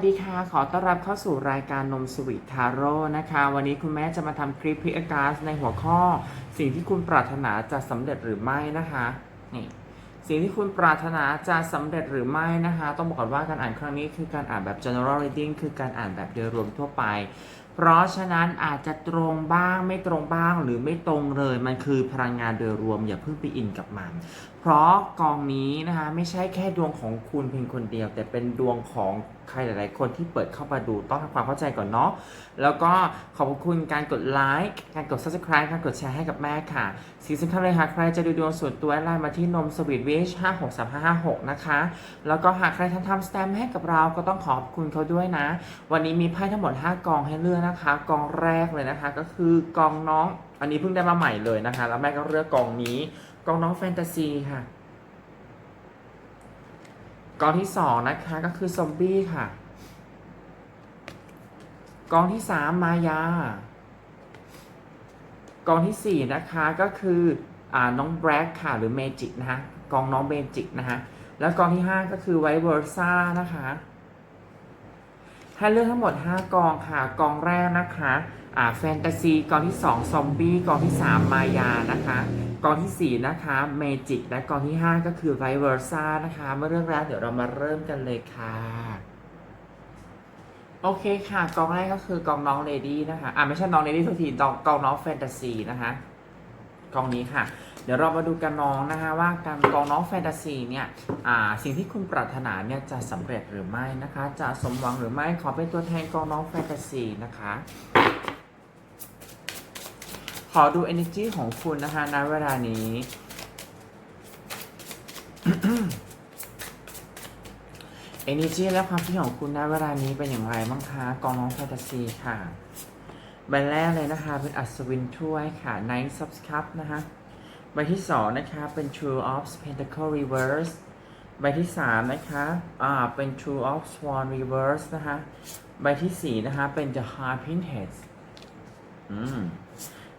วัสดีค่ะ ขอต้อนรับเข้าสู่รายการนมสวีททาโร่นะคะ วันนี้คุณแม่จะมาทำคลิปพิอากาสในหัวข้อ สิ่งที่คุณปรารถนาจะสำเร็จหรือไม่นะคะนี่สิ่งที่คุณปรารถนาจะสำเร็จหรือไม่นะคะ ต้องบอกก่อนว่าการอ่านครั้งนี้คือการอ่านแบบ general reading คือการอ่านแบบโดยรวมทั่วไป เพราะฉะนั้นอาจจะตรงบ้างไม่ตรงบ้างหรือไม่ตรงเลย มันคือพลังงานโดยรวมอย่าเพิ่งไปอินกับมัน เพราะกองนี้นะคะไม่ใช่แค่ดวงของคุณเพียงคนเดียว แต่เป็นดวงของ ใครหลาย ๆ คนที่เปิดเข้ามาดูต้องทำความเข้าใจก่อนเนาะแล้วก็ขอบคุณการกดไลค์การกด subscribe การกดแชร์ให้กับแม่ค่ะสิ่งสำคัญเลยค่ะใครจะดูดวงส่วนตัวไลน์มาที่นมสวีทวิชห้าหกสามห้าห้าหกนะคะแล้วก็หากใครทำทำสแตมให้กับเราก็ต้องขอบคุณเขาด้วยนะ วันนี้มีไพ่ทั้งหมด 5 กองให้เลือกนะคะ กองแรกเลยนะคะ ก็คือกองน้องอันนี้เพิ่งได้มาใหม่เลยนะคะ แล้วแม่ก็เลือกกองนี้กองน้องแฟนตาซีค่ะ กองที่สองนะคะก็คือซอมบี้ค่ะ กองที่สามมายา กองที่สี่นะคะก็คืออ่าน้องแบล็กค่ะหรือเมจิกนะคะกองน้องเมจิกนะคะแล้วกองที่ห้าก็คือไวเวอร์ซ่านะคะให้เลือกทั้งหมด5กองค่ะกองแรกนะคะ อ่าแฟนตาซีกองที่ 2 ซอมบี้กองที่ 3 มายานะคะกองทีสี่ 4 นะคะเมจิกและกองที่ 5 ก็คือไวเวอร์ซ่านะคะเมื่อเรื่องแรกเดี๋ยวเรามาเริ่มกันเลยค่ะ โอเคค่ะ กองแรกก็คือกองน้องเลดี้นะคะอ่าไม่ใช่น้องเลดี้ทุกทีกองกองน้องแฟนตาซีนะคะกองนี้ค่ะ เดี๋ยวเรามาดูกันน้องนะคะว่าการกองน้องแฟนตาซีเนี่ยอ่าสิ่งที่คุณปรารถนาเนี่ยจะสำเร็จหรือไม่นะคะ จะสมหวังหรือไม่ขอเป็นตัวแทนกองน้องแฟนตาซีนะคะ อดู energy ของคุณนะคะณเวลานี้ energy และความคิดของคุณณเวลานี้เป็นอย่างไรบ้างคะกองน้องแฟนตาซีค่ะใบแรกเลยนะคะ เป็นอัศวินถ้วยค่ะ Nine of Cups นะคะใบที่สองนะคะ เป็น True of Pentacle Reverse ใบที่สามนะคะอ่าเป็น True of Swan Reverse นะคะ ใบที่สี่นะคะ เป็น The Heart Princess อืม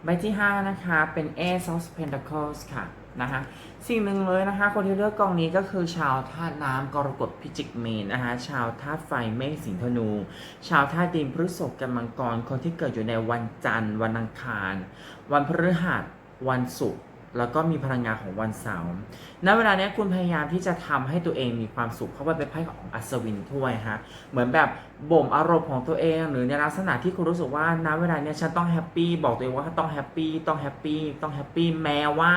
ใบที่ 5 นะคะเป็น Ace of Pentacles ค่ะนะคะสิ่งหนึ่งเลยนะคะ คนที่เลือกกองนี้ก็คือชาวธาตุน้ำกรกฎพิจิกเมนนะคะชาวธาตุไฟเมษสิงธนู ชาวธาตุดินพฤษภกันมังกรคนที่เกิดอยู่ในวันจันทร์ วันอังคาร วันพฤหัสวันศุกร์ แล้วก็มีพลังงานของวันเสาร์ ณ เวลาเนี้ยคุณพยายามที่จะทำให้ตัวเองมีความสุข เพราะว่าเป็นไพ่ของอัศวินถ้วยฮะ เหมือนแบบบ่มอารมณ์ของตัวเอง หรือในลักษณะที่คุณรู้สึกว่า ณ เวลาเนี้ยฉันต้องแฮปปี้ บอกตัวเองว่าต้องแฮปปี้ ต้องแฮปปี้ ต้องแฮปปี้ แม้ว่า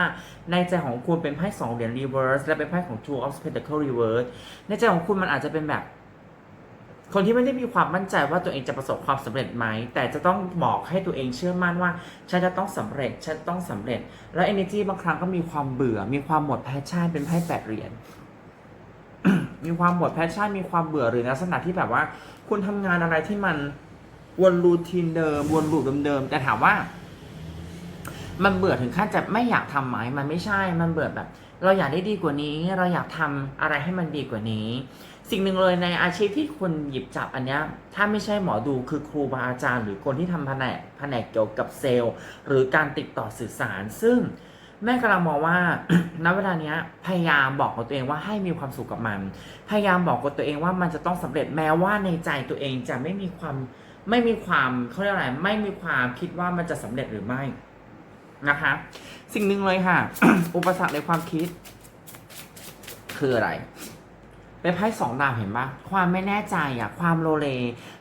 ในใจของคุณเป็นไพ่สองเหรียญรีเวิร์ส และเป็นไพ่ของ Two of Pentacles Reverse ในใจของคุณมันอาจจะเป็นแบบ คนที่ไม่ได้มีความมั่นใจว่าตัวเองจะประสบความสำเร็จไหม แต่จะต้องบอกให้ตัวเองเชื่อมั่นว่า ฉันจะต้องสำเร็จ ฉันต้องสำเร็จ แล้ว energy บางครั้งก็มีความเบื่อ มีความหมดแพชชั่น เป็นไพ่แปดเหรียญ มีความหมดแพชชั่น มีความเบื่อหรือลักษณะที่แบบว่า คุณทำงานอะไรที่มันวนรูทีนเดิม วนลูปเดิมๆ แต่ถามว่า มันเบื่อถึงขั้นจะไม่อยากทำไหมมันไม่ใช่ มันเบื่อแบบ เราอยากได้ดีกว่านี้ เราอยากทำอะไรให้มันดีกว่านี้ สิ่งหนึ่งเลยในอาชีพที่คุณหยิบจับอันเนี้ยถ้าไม่ใช่หมอดูคือครูบาอาจารย์ หรือคนที่ทำแผนกแผนกเกี่ยวกับเซลล์ หรือการติดต่อสื่อสาร ซึ่งแม่กำลังมองว่า ณ เวลาเนี้ย พยายามบอกกับตัวเองว่าให้มีความสุขกับมัน พยายามบอกกับตัวเองว่ามันจะต้องสำเร็จแม้ว่าในใจตัวเองจะไม่มีความไม่มีความเขาเรียกอะไรไม่มีความคิดว่ามันจะสำเร็จหรือไม่นะคะ สิ่งหนึ่งเลยค่ะ อุปสรรคในความคิด คืออะไร เป็นไพ่สองดาบเห็นปะความไม่แน่ใจอะความโลเล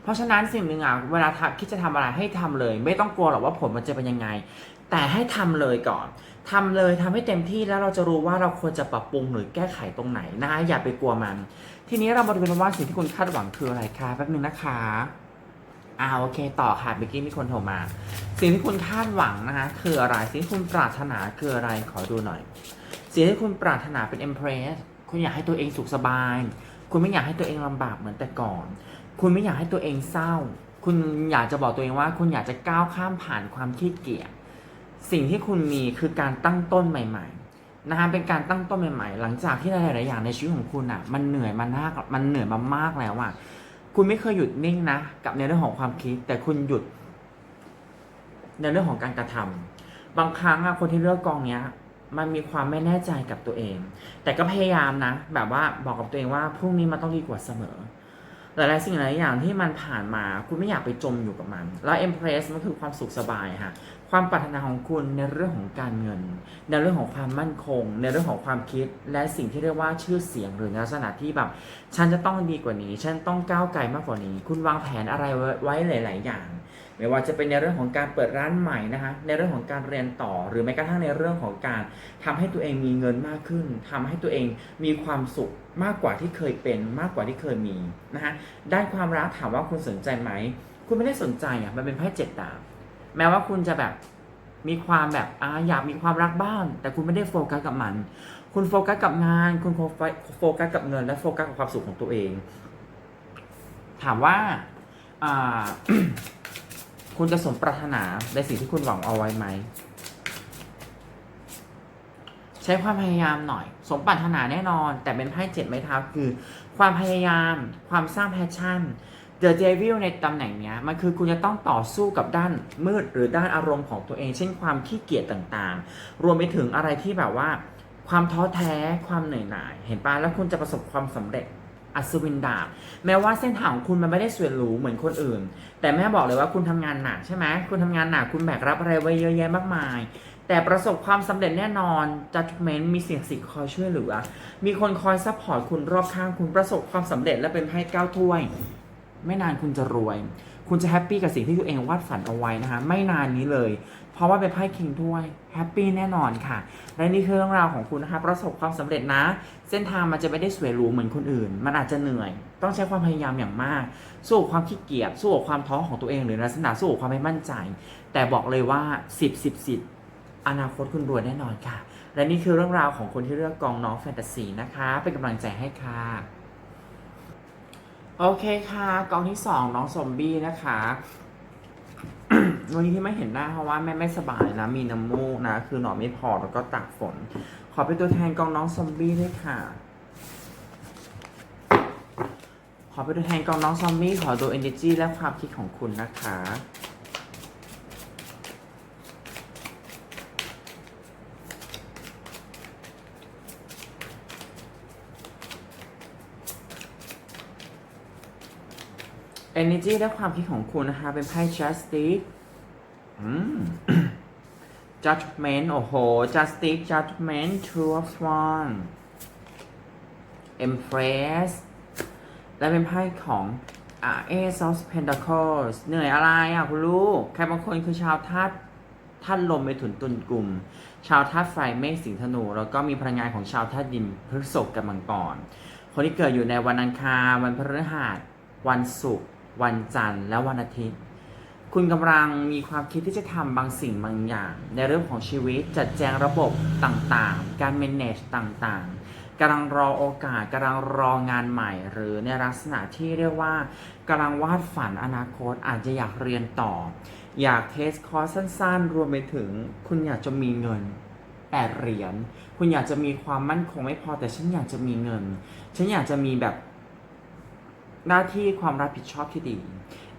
เพราะฉะนั้นสิ่งหนึ่งอะเวลาคิดจะทำอะไรให้ทำเลย ไม่ต้องกลัวหรอกว่าผลมันจะเป็นยังไง แต่ให้ทำเลยก่อนทำเลยทำให้เต็มที่แล้วเราจะรู้ว่าเราควรจะปรับปรุงหรือแก้ไขตรงไหนนะอย่าไปกลัวมัน ทีนี้เรามาดูกันว่าสิ่งที่คุณคาดหวังคืออะไรคะแป๊บนึงนะคะอ่าโอเคต่อค่ะเมื่อกี้มีคนโทรมา สิ่งที่คุณคาดหวังนะคะคืออะไรสิ่งที่คุณปรารถนาคืออะไรขอดูหน่อย สิ่งที่คุณปรารถนาเป็น Empress คุณอยากให้ตัวเองสุขสบาย คุณไม่อยากให้ตัวเองลำบากเหมือนแต่ก่อน คุณไม่อยากให้ตัวเองเศร้า คุณอยากจะบอกตัวเองว่า คุณอยากจะก้าวข้ามผ่านความขี้เกียจสิ่งที่คุณมีคือการตั้งต้นใหม่ ๆ นะคะเป็นการตั้งต้นใหม่ ๆ หลังจากที่หลายๆอย่างในชีวิตของคุณอะ มันเหนื่อยมามากมันเหนื่อยมามากแล้วอะคุณไม่เคยหยุดนิ่งนะ กับในเรื่องของความคิด แต่คุณหยุด ในเรื่องของการกระทำบางครั้งอะคนที่เลือกกองเนี้ย มันมีความไม่แน่ใจกับตัวเอง แต่ก็พยายามนะ แบบว่าบอกกับตัวเองว่าพรุ่งนี้มันต้องดีกว่าเสมอหลายๆสิ่งหลายอย่างที่มันผ่านมาคุณไม่อยากไปจมอยู่กับมัน แล้ว Empress มันคือความสุขสบายค่ะ ความปรารถนาของคุณในเรื่องของการเงิน ในเรื่องของความมั่นคง ในเรื่องของความคิด และสิ่งที่เรียกว่าชื่อเสียงหรือลักษณะที่แบบฉันจะต้องดีกว่านี้ ฉันต้องก้าวไกลมากกว่านี้ คุณวางแผนอะไรไว้ไว้หลาย ๆ อย่าง ไม่ว่าจะเป็นในเรื่องของการเปิดร้านใหม่นะคะในเรื่องของการเรียนต่อ หรือแม้กระทั่งในเรื่องของการทำให้ตัวเองมีเงินมากขึ้นทำให้ตัวเองมีความสุขมากกว่าที่เคยเป็นมากกว่าที่เคยมีนะคะด้านความรักถามว่าคุณสนใจไหม คุณไม่ได้สนใจอะมันเป็นไพ่เจ็ดดาบแม้ว่าคุณจะแบบมีความแบบอาอยากมีความรักบ้าง แต่คุณไม่ได้โฟกัสกับมัน คุณโฟกัสกับงาน คุณโฟกัสโฟกัสกับเงิน และโฟกัสกับความสุขของตัวเอง ถามว่าอ่า คุณจะสมปรารถนาในสิ่งที่คุณหวังเอาไว้ไหม ใช้ความพยายามหน่อย สมปรารถนาแน่นอน แต่เป็นไพ่เจ็ดไม้เท้าคือ ความพยายาม ความสร้างแพชชั่น The Devil ในตำแหน่งเนี้ยมันคือคุณจะต้องต่อสู้กับด้านมืดหรือด้านอารมณ์ของตัวเอง เช่นความขี้เกียจต่างๆ รวมไปถึงอะไรที่แบบว่า ความท้อแท้ความเหนื่อยหน่าย เห็นปะแล้วคุณจะประสบความสำเร็จ อัศวินดาบ แม้ว่าเส้นทางของคุณมันไม่ได้สวยหรูเหมือนคนอื่น แต่แม่บอกเลยว่าคุณทำงานหนักใช่ไหมคุณทำงานหนักคุณแบกรับอะไรไว้เยอะแยะมากมาย แต่ประสบความสำเร็จแน่นอนจัดเมนมีเสียงสิคอยช่วยเหลือ มีคนคอยซัพพอร์ตคุณรอบข้างคุณประสบความสำเร็จและเป็นไพ่เก้าถ้วย ไม่นานคุณจะรวย คุณจะแฮปปี้กับสิ่งที่ตัวเองวาดฝันเอาไว้นะคะ ไม่นานนี้เลย เพราะว่าเป็นไพ่คิงถ้วยแฮปปี้แน่นอนค่ะ และนี่คือเรื่องราวของคุณนะคะประสบความสำเร็จนะ เส้นทางมันจะไม่ได้สวยหรูเหมือนคนอื่น มันอาจจะเหนื่อย ต้องใช้ความพยายามอย่างมาก สู้กับความขี้เกียจสู้กับความท้อของตัวเอง หรือลักษณะสู้กับความไม่มั่นใจ แต่บอกเลยว่า 10 10 10อนาคตคุณรวยแน่นอนค่ะ และนี่คือเรื่องราวของคนที่เลือกกองน้องแฟนตาซีนะคะ เป็นกำลังใจให้ค่ะ โอเคค่ะกองที่สองน้องซอมบี้นะคะ วันนี้ที่ไม่เห็นหน้าเพราะว่าแม่ไม่สบายนะ มีน้ำมูกนะ คือหนอนไม่พอแล้วก็ตากฝน ขอเป็นตัวแทนกองน้องซอมบี้ด้วยค่ะ ขอเป็นตัวแทนกองน้องซอมบี้ขอดู energy และความคิดของคุณนะคะ energy และความคิดของคุณนะคะ เป็นไพ่ justice อืม judgment โอ้โห justice judgment two of one empress และเป็นไพ่ของอ่า ace of pentacles เหนื่อยอะไรอะคุณลูก ใครบางคนคือชาวธาตุธาตุลมไปถุนตุนกลุ่ม ชาวธาตุไฟเมษสิงห์ธนู แล้วก็มีพลังงานของชาวธาตุดินพฤษภกับมังกรคนที่เกิดอยู่ในวันอังคารวันพฤหัสวันศุกร์ วันจันทร์และวันอาทิตย์ คุณกำลังมีความคิดที่จะทำบางสิ่งบางอย่าง ในเรื่องของชีวิตจัดแจงระบบต่างๆ การ manage ต่างๆกำลังรอโอกาสกำลังรองานใหม่ หรือในลักษณะที่เรียกว่ากำลังวาดฝันอนาคตอาจจะอยากเรียนต่อ อยากเทสคอร์สสั้นๆ รวมไปถึงคุณอยากจะมีเงินแปดเหรียญ คุณอยากจะมีความมั่นคงไม่พอแต่ฉันอยากจะมีเงิน ฉันอยากจะมีแบบ หน้าที่ความรับผิดชอบที่ดี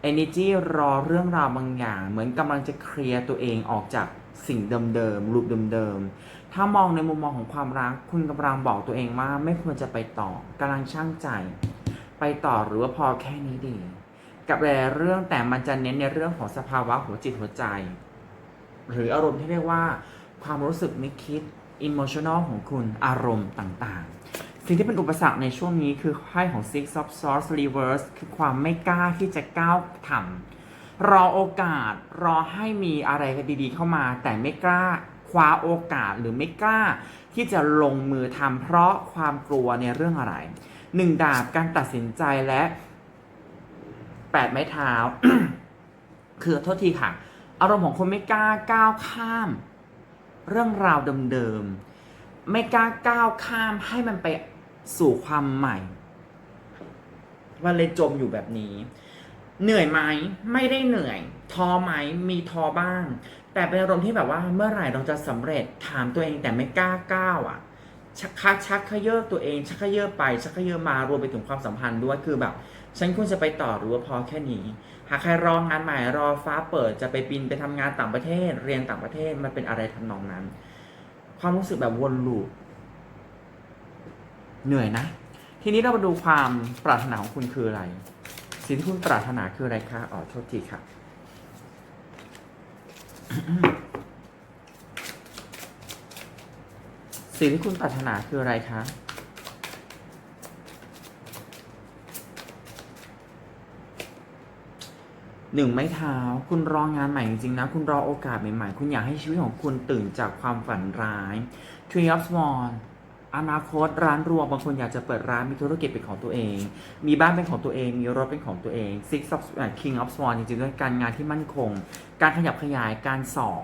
Energy รอเรื่องราวบางอย่าง เหมือนกำลังจะเคลียร์ตัวเองออกจากสิ่งเดิมๆรูปเดิมๆถ้ามองในมุมมองของความรัก คุณกำลังบอกตัวเองว่าไม่ควรจะไปต่อกำลังช่างใจ ไปต่อหรือว่าพอแค่นี้ดี กับหลายเรื่องแต่มันจะเน้นในเรื่องของสภาวะหัวจิตหัวใจ หรืออารมณ์ที่เรียกว่า ความรู้สึกนึกคิด emotional ของคุณอารมณ์ต่างๆ สิ่งที่เป็นอุปสรรคในช่วงนี้คือไพ่ของ Six of Swords Reverse คือความไม่กล้าที่จะก้าวทำรอโอกาสรอให้มีอะไรดีๆเข้ามา แต่ไม่กล้าคว้าโอกาสหรือไม่กล้า ที่จะลงมือทำเพราะความกลัวในเรื่องอะไรหนึ่งดาบการตัดสินใจและแปดไม้เท้า คือโทษทีค่ะ อารมณ์ของคนไม่กล้าก้าวข้าม เรื่องราวเดิมๆไม่กล้าก้าวข้ามให้มันไป สู่ความใหม่ มันเลยจมอยู่แบบนี้ เหนื่อยไหมไม่ได้เหนื่อยท้อไหมมีท้อบ้าง แต่เป็นอารมณ์ที่แบบว่าเมื่อไหร่เราจะสำเร็จถามตัวเองแต่ไม่กล้าก้าวอะชักคักชักขยเยอตัวเอง ชักขยเยอไปชักขยเยอมารวมไปถึงความสัมพันธ์ด้วยคือแบบ ฉันควรจะไปต่อหรือว่าพอแค่นี้ หากใครรองานใหม่รอฟ้าเปิดจะไปบินไปทำงานต่างประเทศ เรียนต่างประเทศมันเป็นอะไรทำนองนั้น ความรู้สึกแบบวนลูป เหนื่อยนะ ทีนี้เรามาดูความปรารถนาของคุณคืออะไร สิ่งที่คุณปรารถนาคืออะไรคะอ๋อโทษทีค่ะสิ่งที่คุณปรารถนาคืออะไรคะหนึ่งไม้เท้า คุณรองานใหม่จริงๆนะ คุณรอโอกาสใหม่ๆ คุณอยากให้ชีวิตของคุณตื่นจากความฝันร้าย Tree of Swan อนาคตร้านรวงบางคนอยากจะเปิดร้านมีธุรกิจเป็นของตัวเอง มีบ้านเป็นของตัวเอง มีรถเป็นของตัวเอง Six of เอ่อ King of Swan จริงๆด้วยการงานที่มั่นคง การขยับขยายการสอบ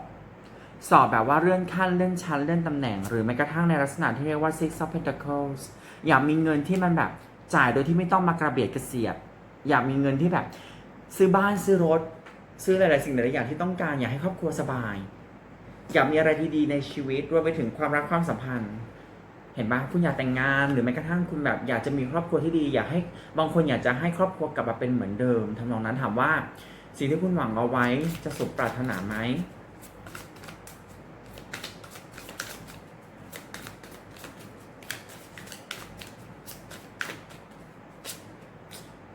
สอบแบบว่าเลื่อนขั้นเลื่อนชั้นเลื่อนตำแหน่ง หรือแม้กระทั่งในลักษณะที่เรียกว่า Six of Pentacles อยากมีเงินที่มันแบบจ่ายโดยที่ไม่ต้องมากระเบียดกระเสียดอยากมีเงินที่แบบ ซื้อบ้านซื้อรถ ซื้อหลายๆสิ่งหลายๆอย่างที่ต้องการอยากให้ครอบครัวสบาย อยากมีอะไรดีๆในชีวิตรวมไปถึงความรักความสัมพันธ์ เห็นปะคุณอยากแต่งงานหรือแม้กระทั่งคุณแบบอยากจะมีครอบครัวที่ดี อยากให้บางคนอยากจะให้ครอบครัวกลับมาเป็นเหมือนเดิมทำนองนั้นถามว่า สิ่งที่คุณหวังเอาไว้จะสมปรารถนาไหม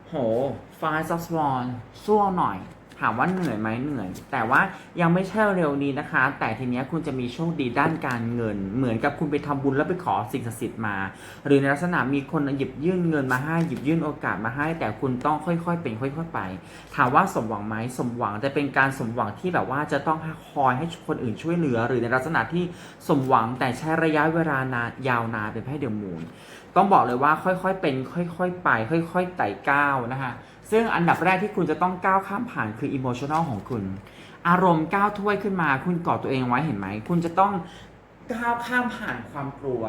โหฟาซับสวอนสู้หน่อย ถามว่าเหนื่อยไหมเหนื่อย แต่ว่ายังไม่ใช่เร็วนี้นะคะ แต่ทีเนี้ยคุณจะมีโชคดีด้านการเงิน เหมือนกับคุณไปทำบุญแล้วไปขอสิ่งศักดิ์สิทธิ์มา หรือในลักษณะมีคนหยิบยื่นเงินมาให้หยิบยื่นโอกาสมาให้ แต่คุณต้องค่อยๆ เป็นค่อย ๆ ไป ถามว่าสมหวังไหมสมหวังจะเป็นการสมหวังที่แบบว่าจะต้องคอยให้คนอื่นช่วยเหลือ หรือในลักษณะที่สมหวังแต่ใช้ระยะเวลานานยาวนานเป็นไพ่เดอะมูนต้องบอกเลยว่าค่อยๆเป็น ค่อย ๆ ไป ค่อย ๆไต่ก้าวนะคะ ซึ่งอันดับแรกที่คุณจะต้องก้าวข้ามผ่านคืออิโมชัน a ลของคุณ อารมณ์ก้าวถ้วยขึ้นมา คุณกอดตัวเองไว้เห็นไหม คุณจะต้องก้าวข้ามผ่านความกลัว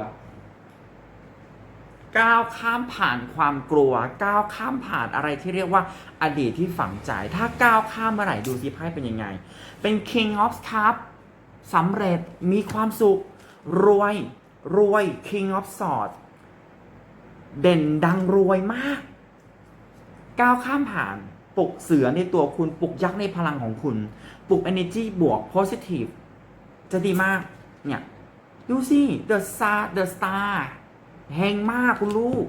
ก้าวข้ามผ่านความกลัว ก้าวข้ามผ่านอะไรที่เรียกว่าอดีตที่ฝังใจ ถ้าก้าวข้ามเมื่อไหร่ดูสิไพ่เป็นยังไง เป็น King of Cup สำเร็จมีความสุข รวย รวย King of Swords เด่นดังรวยมาก ก้าวข้ามผ่านปลุกเสือในตัวคุณปลุกยักษ์ในพลังของคุณ ปลุก energy บวก positive จะดีมาก เนี่ย ดูสิ the star the star แหงมากคุณลูก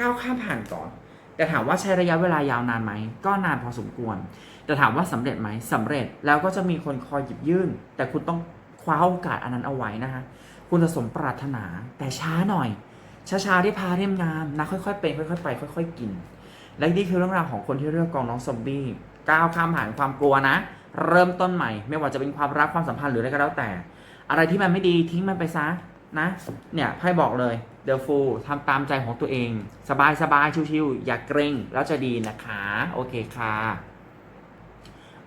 ก้าวข้ามผ่านก่อน แต่ถามว่าใช้ระยะเวลายาวนานไหม ก็นานพอสมควร แต่ถามว่าสำเร็จไหมสำเร็จแล้วก็จะมีคนคอยหยิบยื่น แต่คุณต้องคว้าโอกาสอันนั้นเอาไว้นะคะคุณจะสมปรารถนาแต่ช้าหน่อยช้าๆที่พาเรียมงามนะค่อยๆเป็นค่อยๆไป ค่อย ๆ กิน และนี่คือเรื่องราวของคนที่เลือกกองน้องซอมบี้ก้าวข้ามผ่านความกลัวนะ เริ่มต้นใหม่ ไม่ว่าจะเป็นความรักความสัมพันธ์หรืออะไรก็แล้วแต่ อะไรที่มันไม่ดีทิ้งมันไปซะนะ เนี่ยไพ่บอกเลยเดลฟูทำตามใจของตัวเอง สบายสบายๆชิวๆอย่าเกรงแล้วจะดีนะคะ โอเคค่ะ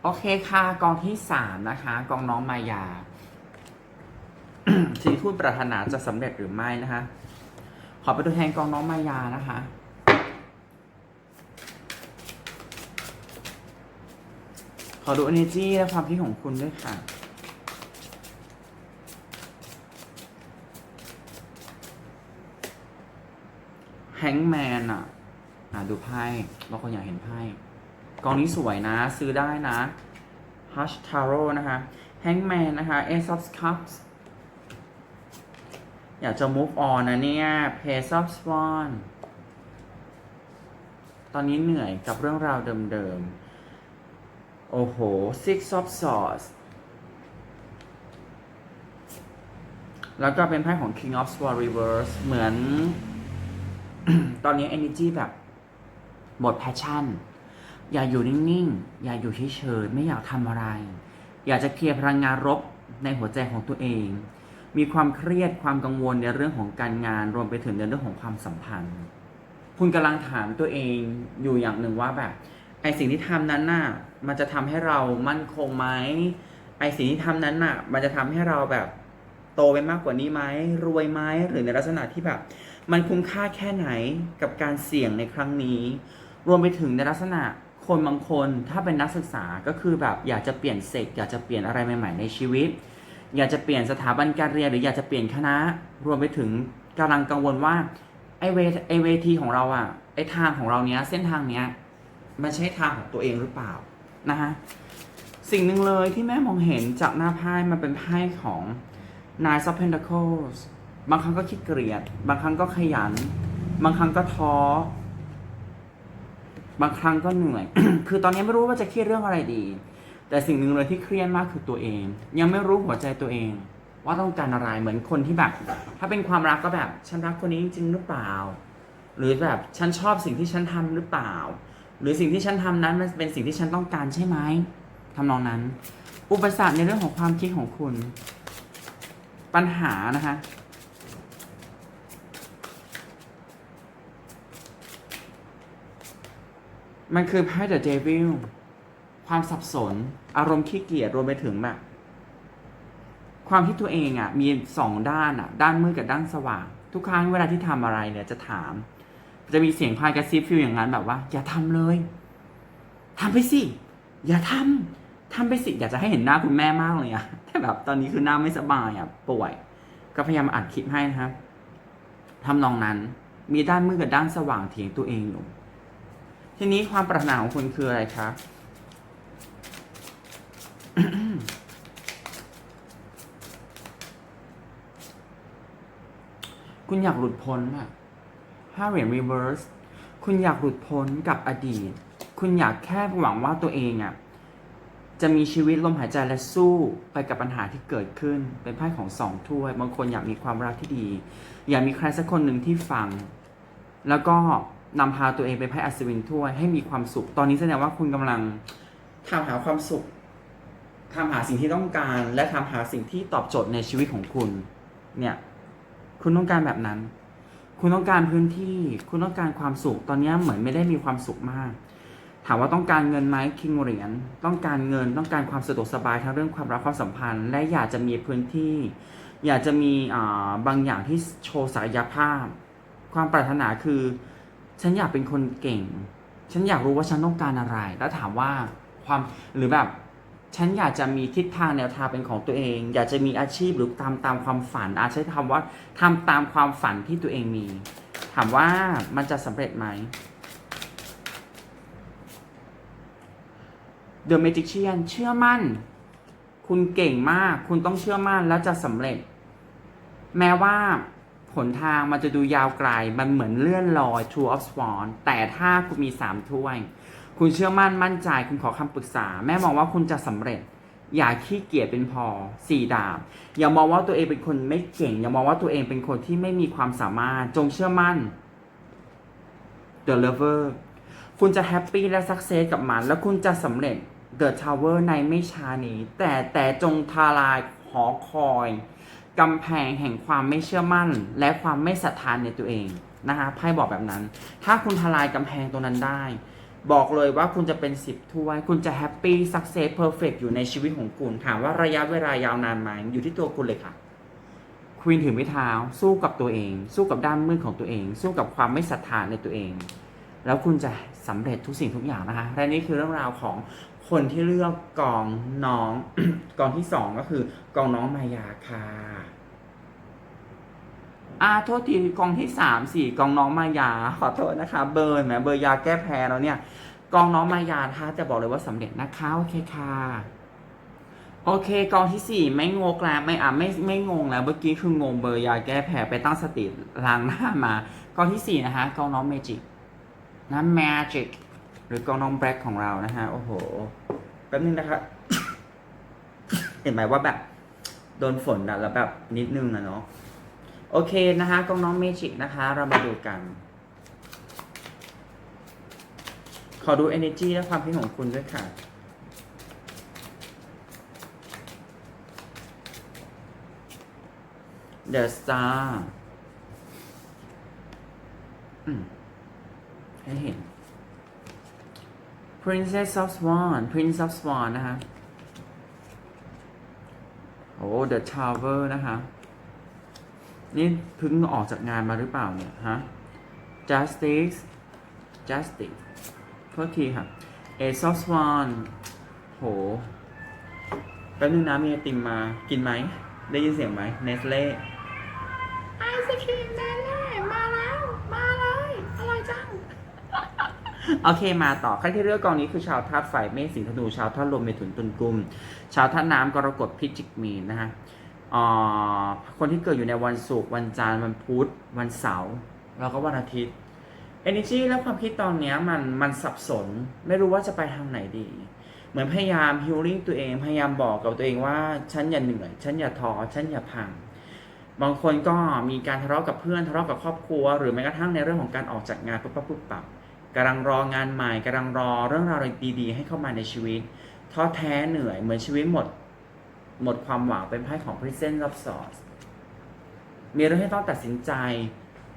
โอเคค่ะ กองที่สามนะคะ กองน้องมายาสิ่งที่คุณปรารถนาจะสำเร็จหรือไม่นะคะ ขอเป็นตัวแทนกองน้องมายานะคะ ขอดู energy และความคิดของคุณด้วยค่ะ แฮงแมนอะอะดูไพ่บางคนอยากเห็นไพ่กองนี้สวยนะ ซื้อได้นะ Hush Tarot นะคะ Hangman นะคะ Ace of Cups อยากจะ move on นะเนี่ย Page of Swan ตอนนี้เหนื่อยกับเรื่องราวเดิมๆ โอ้โห Six of Swords แล้วก็เป็นไพ่ของ King of Swords Reverse เหมือน ตอนนี้ energy แบบหมด passion อย่าอยู่นิ่งๆ อย่าอยู่เฉยๆ ไม่อยากทำอะไร อยากจะเคลียร์พลังงานรบในหัวใจของตัวเอง มีความเครียดความกังวลในเรื่องของการงาน รวมไปถึงในเรื่องของความสัมพันธ์ คุณกำลังถามตัวเองอยู่อย่างหนึ่งว่าแบบ ไอสิ่งที่ทำนั้นน่ะ มันจะทำให้เรามั่นคงไหมไอสิ่งที่ทำนั้นน่ะ มันจะทำให้เราแบบโตไปมากกว่านี้ไหมรวยไหมหรือในลักษณะที่แบบ มันคุ้มค่าแค่ไหนกับการเสี่ยงในครั้งนี้ รวมไปถึงในลักษณะคนบางคนถ้าเป็นนักศึกษาก็คือแบบอยากจะเปลี่ยนเซกอยากจะเปลี่ยนอะไรใหม่ ๆ ในชีวิต อยากจะเปลี่ยนสถาบันการเรียนหรืออยากจะเปลี่ยนคณะ รวมไปถึงกำลังกังวลว่าไอเวไอเวทีของเราอะไอทางของเราเนี้ยเส้นทางเนี้ย มันใช่ทางของตัวเองหรือเปล่านะฮะสิ่งหนึ่งเลยที่แม่มองเห็นจากหน้าไพ่มันเป็นไพ่ของ Nine of Pentacles บางครั้งก็ขี้เกียจบางครั้งก็ขยัน บางครั้งก็ท้อ บางครั้งก็เหนื่อย คือตอนนี้ไม่รู้ว่าจะเครียดเรื่องอะไรดี แต่สิ่งหนึ่งเลยที่เครียดมากคือตัวเอง ยังไม่รู้หัวใจตัวเอง ว่าต้องการอะไรเหมือนคนที่แบบ ถ้าเป็นความรักก็แบบ ฉันรักคนนี้จริงๆหรือเปล่า หรือแบบฉันชอบสิ่งที่ฉันทำหรือเปล่า หรือสิ่งที่ฉันทำนั้นมันเป็นสิ่งที่ฉันต้องการใช่ไหมทำนองนั้น อุปสรรคในเรื่องของความคิดของคุณ ปัญหานะคะมันคือไพ่เดอะเดวิลความสับสน อารมณ์ขี้เกียจรวมไปถึงแบบ ความที่ตัวเองอะ่ะ มีสองด้านอะ่ะ ด้านมืดกับด้านสว่าง ทุกครั้งเวลาที่ทำอะไรเนี่ยจะถาม จะมีเสียงพายกระซิบฟิลอย่างนั้นแบบว่า อย่าทำเลยทำไปสิ อย่าทำทำไปสิ อยากจะให้เห็นหน้าคุณแม่มากเลยอะแต่แบบตอนนี้คือหน้าไม่สบายอะป่วย ก็พยายามอัดคลิปให้นะครับทำนองนั้น มีด้านมืดกับด้านสว่างเถียงตัวเองอยู่ ทีนี้ความปรารถนาของคุณคืออะไรครับคุณอยากหลุดพ้นอะ ห้าเหรียญรีเวิร์สคุณอยากหลุดพ้นกับอดีต คุณอยากแค่หวังว่าตัวเองอะจะมีชีวิตลมหายใจและสู้ไปกับปัญหาที่เกิดขึ้นเป็นไพ่ของสองถ้วยบางคนอยากมีความรักที่ดี อยากมีใครสักคนหนึ่งที่ฟัง แล้วก็นำพาตัวเองไปไพ่อัศวินถ้วยให้มีความสุข ตอนนี้แสดงว่าคุณกำลังทำหาความสุขทำหาสิ่งที่ต้องการ และทำหาสิ่งที่ตอบโจทย์ในชีวิตของคุณ เนี่ย คุณต้องการแบบนั้น คุณต้องการพื้นที่ คุณต้องการความสุข ตอนนี้เหมือนไม่ได้มีความสุขมาก ถามว่าต้องการเงินไหมคิงเหรียญต้องการเงิน ต้องการความสะดวกสบายทั้งเรื่องความรักความสัมพันธ์ และอยากจะมีพื้นที่ อยากจะมีอ่าบางอย่างที่โชว์ศักยภาพ ความปรารถนาคือ ฉันอยากเป็นคนเก่ง ฉันอยากรู้ว่าฉันต้องการอะไร แล้วถามว่าความหรือแบบ ฉันอยากจะมีทิศทางแนวทางเป็นของตัวเอง อยากจะมีอาชีพหรือตามตามความฝัน อาจใช้คำว่าทำตามความฝันที่ตัวเองมี ถามว่ามันจะสำเร็จไหม The Magician เชื่อมั่น คุณเก่งมาก คุณต้องเชื่อมั่นแล้วจะสำเร็จ แม้ว่าหนทางมันจะดูยาวไกล มันเหมือนเลื่อนลอย True of Swan แต่ถ้าคุณมีสามถ้วย คุณเชื่อมั่นมั่นใจคุณขอคำปรึกษา แม่มองว่าคุณจะสำเร็จ อย่าขี้เกียจเป็นพอสี่ดาบอย่ามองว่าตัวเองเป็นคนไม่เก่ง อย่ามองว่าตัวเองเป็นคนที่ไม่มีความสามารถจงเชื่อมั่น The Lover คุณจะแฮปปี้และสักเซสกับมัน แล้วคุณจะสำเร็จ The Tower ในไม่ช้านี้ แต่แต่จงทลายหอคอยกำแพงแห่งความไม่เชื่อมั่น และความไม่ศรัทธานในตัวเองนะคะไพ่บอกแบบนั้น ถ้าคุณทลายกำแพงตรงนั้นได้ บอกเลยว่าคุณจะเป็นสิบถ้วย คุณจะแฮปปี้สักเซสเพอร์เฟกอยู่ในชีวิตของคุณ ถามว่าระยะเวลายาวนานไหมอยู่ที่ตัวคุณเลยค่ะควีนถือไม้เท้า สู้กับตัวเอง สู้กับด้านมืดของตัวเอง สู้กับความไม่ศรัทธาในตัวเอง แล้วคุณจะสำเร็จทุกสิ่งทุกอย่างนะคะและนี่คือเรื่องราวของคนที่เลือกกองน้องกองที่สองก็คือกองน้องมายาค่ะ อาโทษทีกองที่สามสี่กองน้องมายาขอโทษนะคะ เบอร์แหมเบอร์ยาแก้แพ้แล้วเนี่ย กองน้องมายาถ้าจะบอกเลยว่าสำเร็จนะคะโอเคค่ะโอเคกองที่สี่ไม่งงแล้วไม่อะไม่ไม่งงแล้วเมื่อกี้คืองงเบอร์ยาแก้แพ้ไปตั้งสติล้างหน้ามากองที่สี่นะคะกองน้องเมจิกนะ Magic หรือกองน้องแบล็กของเรานะฮะโอ้โหแป๊บนึงนะคะเห็นไหมว่าแบบ โดนฝนนะแล้วแบบนิดนึงนะเนาะ โอเคนะคะกองน้องเมจิกนะคะ เรามาดูกัน ขอดู energy และความคิดของคุณด้วยค่ะ The Star อืมให้เห็น Princess of Swan Prince of Swan นะคะโอ้ The Tower นะคะ นี่เพิ่งออกจากงานมาหรือเปล่าเนี่ยฮะ Justice Justice โทษทีค่ะ Ace of Swan โหแป๊บนึงนะมีไอติมมากินไหม ได้ยินเสียงไหม Nestle ไอศครีมเนเล่มาแล้ว มาเลยอร่อยจัง โอเคมาต่อใครที่เลือกกองนี้คือชาวธาตุไฟเมษสิงห์ธนูชาวธาตุลมเมถุนตุลกุม ชาวธาตุน้ำกรกฎพิจิกมีนนะฮะอ่า คนที่เกิดอยู่ในวันศุกร์วันจันทร์วันพุธวันเสาร์แล้วก็วันอาทิตย์ energy และความคิดตอนนี้มันมันสับสนไม่รู้ว่าจะไปทางไหนดี เหมือนพยายาม healing ตัวเอง พยายามบอกกับตัวเองว่าฉันอย่าเหนื่อยฉันอย่าท้อฉันอย่าพังบางคนก็มีการทะเลาะกับเพื่อนทะเลาะกับครอบครัว หรือแม้กระทั่งในเรื่องของการออกจากงานปุ๊บปั๊บปุ๊บปั๊บกำลังรองานใหม่กำลังรอเรื่องราวดีๆ ให้เข้ามาในชีวิตท้อแท้เหนื่อยเหมือนชีวิตหมด หมดความหวังเป็นไพ่ของ Present of Swords มีเรื่องให้ต้องตัดสินใจ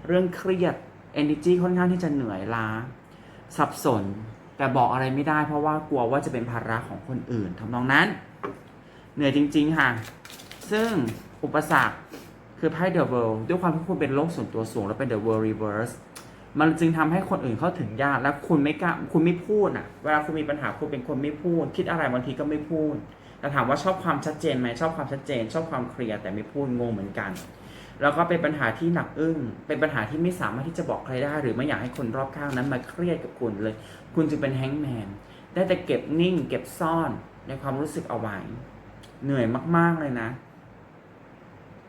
เรื่องเครียด energy ค่อนข้างที่จะเหนื่อยล้า สับสน แต่บอกอะไรไม่ได้เพราะว่ากลัวว่าจะเป็นภาระของคนอื่นทำนองนั้น เหนื่อยจริง ๆ ค่ะ ซึ่งอุปสรรคคือไพ่ The World ด้วยความที่คุณเป็นโลกส่วนตัวสูง แล้วเป็น The World Reverse มันจึงทำให้คนอื่นเข้าถึงยากและคุณไม่กล้าคุณไม่พูดอะ เวลาคุณมีปัญหาคุณเป็นคนไม่พูด คิดอะไรบางทีก็ไม่พูด แต่ถามว่าชอบความชัดเจนไหมชอบความชัดเจน ชอบความเคลียร์แต่ไม่พูดงงเหมือนกัน แล้วก็เป็นปัญหาที่หนักอึ้งเป็นปัญหาที่ไม่สามารถที่จะบอกใครได้ หรือไม่อยากให้คนรอบข้างนั้นมาเครียดกับคุณเลย คุณจึงเป็นแฮงก์แมนได้แต่เก็บนิ่ง เก็บซ่อนในความรู้สึกเอาไว้ เหนื่อยมาก ๆเลยนะ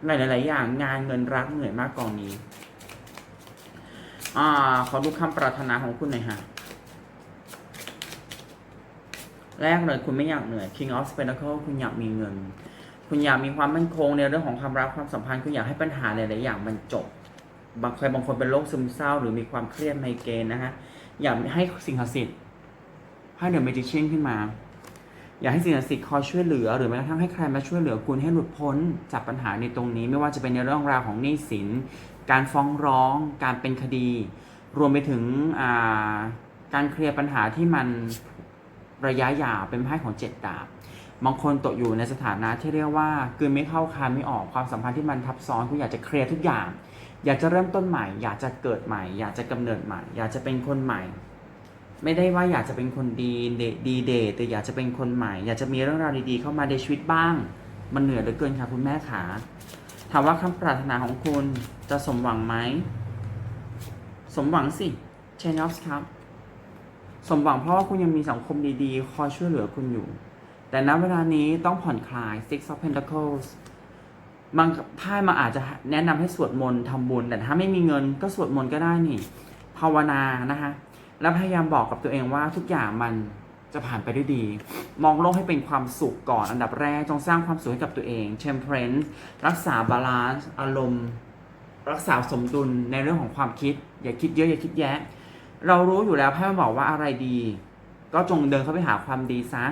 หลายๆอย่างงานเงินรักเหนื่อยมากกองนี้ อ่า ขอดูคำปรารถนาของคุณหน่อยฮะ แรกเลยคุณไม่อยากเหนื่อย King of Pentacle คุณอยากมีเงิน คุณอยากมีความมั่นคงในเรื่องของความรักความสัมพันธ์คุณอยากให้ปัญหาหลายๆอย่างมันจบบางใครบางคนเป็นโรคซึมเศร้า หรือมีความเครียดไมเกรนนะฮะอยากให้สิ่งศักดิ์สิทธิ์ให้เดอะเมจิเชียนขึ้นมา อยากให้สิ่งศักดิ์สิทธิ์คอยช่วยเหลือ หรือแม้กระทั่งให้ใครมาช่วยเหลือคุณให้หลุดพ้นจากปัญหาในตรงนี้ ไม่ว่าจะเป็นในเรื่องราวของหนี้สิน การฟ้องร้อง การเป็นคดี รวมไปถึงการเคลียร์ปัญหาที่มัน ระยะยาวเป็นไพ่ของเจ็ดดาบบางคนตกอยู่ในสถานะที่เรียกว่ากลืนไม่เข้าคายไม่ออกความสัมพันธ์ที่มันทับซ้อนคุณอยากจะเคลียร์ทุกอย่าง อยากจะเริ่มต้นใหม่ อยากจะเกิดใหม่ อยากจะกำเนิดใหม่ อยากจะเป็นคนใหม่ ไม่ได้ว่าอยากจะเป็นคนดีเดดีเดย์แต่อยากจะเป็นคนใหม่ อยากจะมีเรื่องราวดีๆเข้ามาในชีวิตบ้าง มันเหนื่อยเหลือเกินค่ะคุณแม่ขาถามว่าคำปรารถนาของคุณจะสมหวังไหมสมหวังสิ c h a n o f ครับ สมหวังเพราะว่าคุณยังมีสังคมดีๆ คอยช่วยเหลือคุณอยู่ แต่ณเวลานี้ต้องผ่อนคลาย Six of Pentacles บางไพ่มาอาจจะแนะนำให้สวดมนต์ทำบุญ แต่ถ้าไม่มีเงินก็สวดมนต์ก็ได้นี่ ภาวนานะคะแล้วพยายามบอกกับตัวเองว่าทุกอย่างมันจะผ่านไปด้วยดี มองโลกให้เป็นความสุขก่อนอันดับแรก จงสร้างความสุขให้กับตัวเอง Temperance รักษาบาลานซ์อารมณ์ รักษาสมดุลในเรื่องของความคิด อย่าคิดเยอะอย่าคิดแยะ เรารู้อยู่แล้วไพ่มาบอกว่าอะไรดี ก็จงเดินเข้าไปหาความดีซะ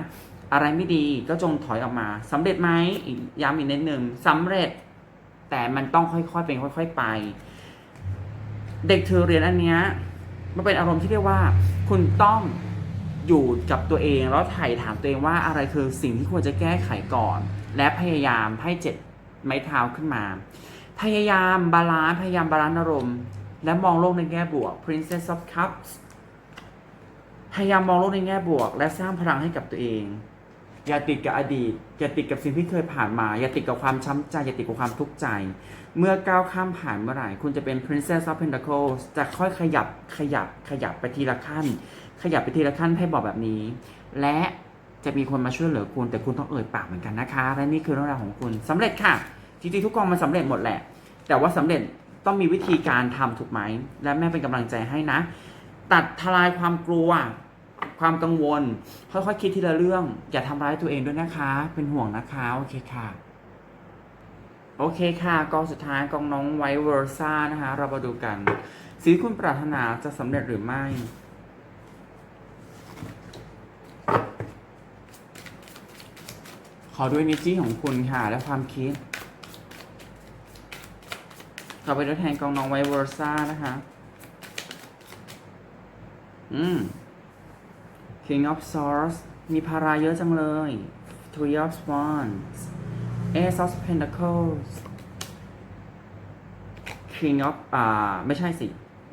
อะไรไม่ดีก็จงถอยออกมาสำเร็จไหมอีกย้ำอีกนิดหนึ่งสำเร็จ แต่มันต้องค่อยๆเป็นค่อย ๆไป เด็กเธอเรียนอันเนี้ยมันเป็นอารมณ์ที่เรียกว่า คุณต้องอยู่กับตัวเองแล้วไถ่ถามตัวเองว่าอะไรคือสิ่งที่ควรจะแก้ไขก่อน และพยายามให้เจ็ดไม้เท้าขึ้นมา พยายามบาลานซ์พยายามบาลานซ์อารมณ์ และมองโลกในแง่บวก Princess of Cups พยายามมองโลกในแง่บวก และสร้างพลังให้กับตัวเอง อย่าติดกับอดีต อย่าติดกับสิ่งที่เคยผ่านมา อย่าติดกับความช้ำใจ อย่าติดกับความทุกข์ใจ เมื่อก้าวข้ามผ่านเมื่อไหร่ คุณจะเป็น Princess of Pentacles จะค่อยขยับขยับขยับไปทีละขั้น ขยับไปทีละขั้นให้บอกแบบนี้ และจะมีคนมาช่วยเหลือคุณ แต่คุณต้องเอ่ยปากเหมือนกันนะคะ และนี่คือเรื่องราวของคุณสำเร็จค่ะ จริงๆทุกกองมันสำเร็จหมดแหละ แต่ว่าสำเร็จ ต้องมีวิธีการทำถูกไหม และแม่เป็นกำลังใจให้นะ ตัดทลายความกลัว ความกังวล ค่อยๆคิดทีละเรื่อง อย่าทำร้ายตัวเองด้วยนะคะ เป็นห่วงนะคะ โอเคค่ะ โอเคค่ะกองสุดท้ายกองน้องไวเวอร์ซ่านะคะ เรามาดูกันสิ่งคุณปรารถนาจะสำเร็จหรือไม่ขอด้วยนิจี้ของคุณค่ะ และความคิด ต่อไปด้วแทนกองน้องไวเวอร์ซ่านะคะ อืม King of Swords มีภาระเยอะจังเลย Three of Wands Ace of Pentacles King of อ่า ไม่ใช่สิ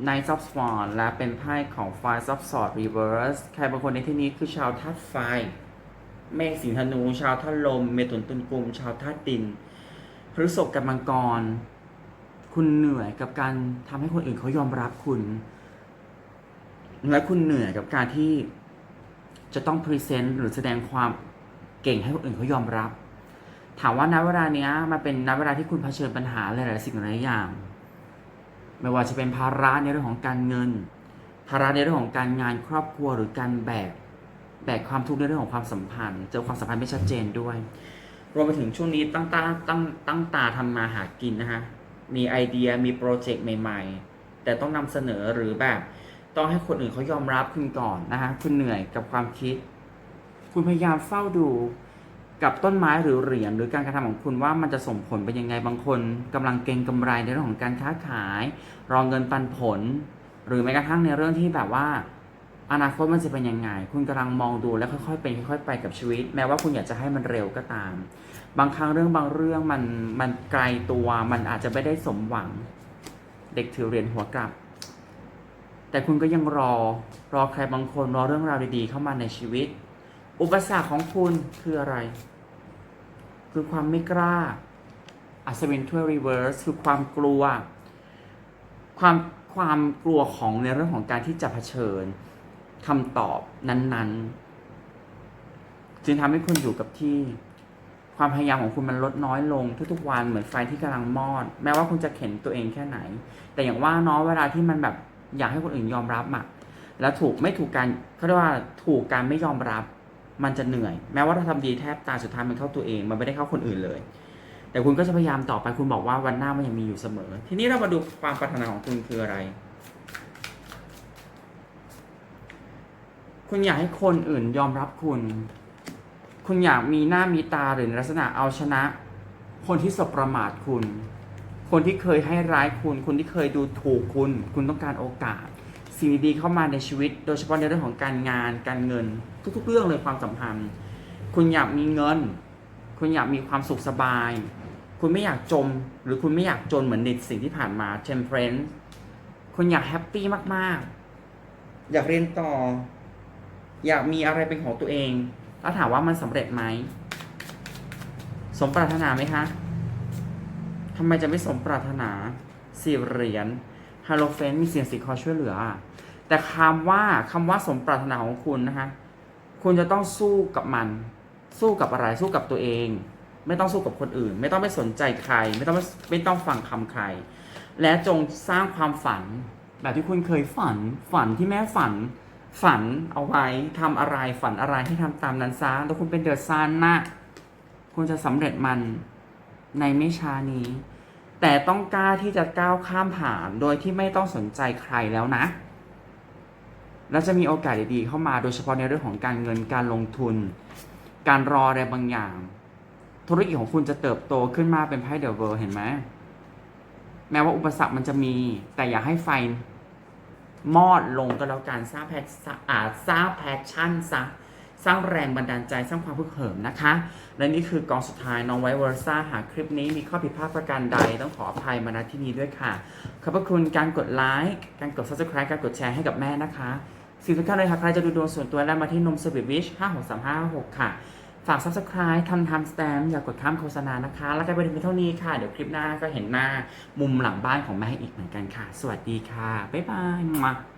Knight of Swan และเป็นไพ่ของ Five of Swords Reverse ใครบางคนในที่นี้คือชาวธาตุไฟ เมษสิงธนู ชาวธาตุลม เมถุนตุลกุมชาวธาตุดินพฤษภกับมังกร คุณเหนื่อยกับการทำให้คนอื่นเขายอมรับคุณ และคุณเหนื่อยกับการที่จะต้องพรีเซนต์หรือแสดงความเก่งให้คนอื่นเขายอมรับ ถามว่าณเวลาเนี้ยมันเป็นณเวลาที่คุณเผชิญปัญหาหลายๆสิ่งหลายอย่าง ไม่ว่าจะเป็นภาระในเรื่องของการเงิน ภาระในเรื่องของการงานครอบครัวหรือการแบกแบกความทุกข์ในเรื่องของความสัมพันธ์ เจอความสัมพันธ์ไม่ชัดเจนด้วย รวมไปถึงช่วงนี้ตั้งตาตั้งตั้งตาทำมาหากินนะฮะ มีไอเดียมีโปรเจกต์ใหม่ ๆ แต่ต้องนำเสนอหรือแบบ ต้องให้คนอื่นเขายอมรับคุณก่อนนะฮะคุณเหนื่อยกับความคิด คุณพยายามเฝ้าดูกับต้นไม้หรือเหรียญหรือการกระทำของคุณว่ามันจะส่งผลเป็นยังไงบางคนกำลังเก็งกำไรในเรื่องของการค้าขาย รองเงินปันผล หรือแม้กระทั่งในเรื่องที่แบบว่า อนาคตมันจะเป็นยังไง คุณกำลังมองดูแล้วค่อยๆเป็นค่อยๆไปกับชีวิต แม้ว่าคุณอยากจะให้มันเร็วก็ตาม บางครั้งเรื่องบางเรื่องมันมันไกลตัวมันอาจจะไม่ได้สมหวัง เด็กถือเหรียญหัวกลับ แต่คุณก็ยังรอรอใครบางคนรอเรื่องราวดีๆ เข้ามาในชีวิต อุปสรรคของคุณคืออะไร คือความไม่กล้าอัศวินถ้วยรีเวิร์สคือความกลัว ความความกลัวของในเรื่องของการที่จะเผชิญคำตอบนั้น ๆ จึงทำให้คุณอยู่กับที่ ความพยายามของคุณมันลดน้อยลงทุกๆวันเหมือนไฟที่กำลังมอด แม้ว่าคุณจะเข็นตัวเองแค่ไหน แต่อย่างว่าเนาะเวลาที่มันแบบอยากให้คนอื่นยอมรับอะแล้วถูกไม่ถูกการเขาเรียกว่าถูกการไม่ยอมรับ มันจะเหนื่อย แม้ว่าเราทำดีแทบตายสุดท้ายมันเข้าตัวเอง มันไม่ได้เข้าคนอื่นเลย แต่คุณก็จะพยายามต่อไปคุณบอกว่าวันหน้ามันยังมีอยู่เสมอ ทีนี้เรามาดูความปรารถนาของคุณคืออะไร คุณอยากให้คนอื่นยอมรับคุณ คุณอยากมีหน้ามีตาหรือลักษณะเอาชนะ คนที่สบประมาทคุณ คนที่เคยให้ร้ายคุณ คนที่เคยดูถูกคุณ คุณต้องการโอกาส สิ่งดีๆเข้ามาในชีวิต โดยเฉพาะในเรื่องของการงาน การเงิน ทุก ๆ เรื่องเลยความสัมพันธ์ คุณอยากมีเงิน คุณอยากมีความสุขสบาย คุณไม่อยากจม หรือคุณไม่อยากจนเหมือนในสิ่งที่ผ่านมาเชมเพรนคุณอยากแฮปปี้มากๆ อยากเรียนต่อ อยากมีอะไรเป็นของตัวเอง แล้วถามว่ามันสำเร็จไหม สมปรารถนาไหมคะทำไมจะไม่สมปรารถนาสี่เหรียญฮาโลเฟนมีเสียงสีคอช่วยเหลือ แต่คำว่าคำว่าสมปรารถนาของคุณนะคะ คุณจะต้องสู้กับมัน สู้กับอะไร สู้กับตัวเอง ไม่ต้องสู้กับคนอื่น ไม่ต้องไปสนใจใคร ไม่ต้องไม่ไม่ต้องฟังคำใคร และจงสร้างความฝัน แบบที่คุณเคยฝัน ฝันที่แม่ฝัน ฝันเอาไว้ทำอะไรฝันอะไรให้ทำตามนั้นซะแล้วคุณเป็นเดอะซันนะคุณจะสำเร็จมันในไม่ช้านี้ แต่ต้องกล้าที่จะก้าวข้ามผ่านโดยที่ไม่ต้องสนใจใครแล้วนะ แล้วจะมีโอกาสดีๆเข้ามาโดยเฉพาะในเรื่องของการเงินการลงทุน การรออะไรบางอย่าง ธุรกิจของคุณจะเติบโตขึ้นมาเป็นไพ่เดอะเวิร์เห็นไหมแม้ว่าอุปสรรคมันจะมี แต่อย่าให้ไฟ มอดลงก็แล้วกันสร้างแพชอาสร้างแพชชั่นซะสร้างแรงบันดาลใจสร้างความพึกเหิมนะคะ และนี่คือกองสุดท้ายน้องไวเวอร์ซ่าหากคลิปนี้มีข้อผิดพลาดประการใดต้องขออภัยมาณที่นี้ด้วยค่ะ ขอบพระคุณการกดไลค์การกด subscribe การกดแชร์ให้กับแม่นะคะสิ่งสำคัญเลยค่ะใครจะดูดวงส่วนตัวแล้วมาที่นมสวิตวิช563556ค่ะ ฝาก subscribe ทำ time stamp อย่ากกดข้ามโฆษณานะคะ แล้วก็ไปถึงเท่านี้ค่ะ เดี๋ยวคลิปหน้าก็เห็นหน้ามุมหลังบ้านของแม่อีกเหมือนกันค่ะ สวัสดีค่ะ บ๊ายบาย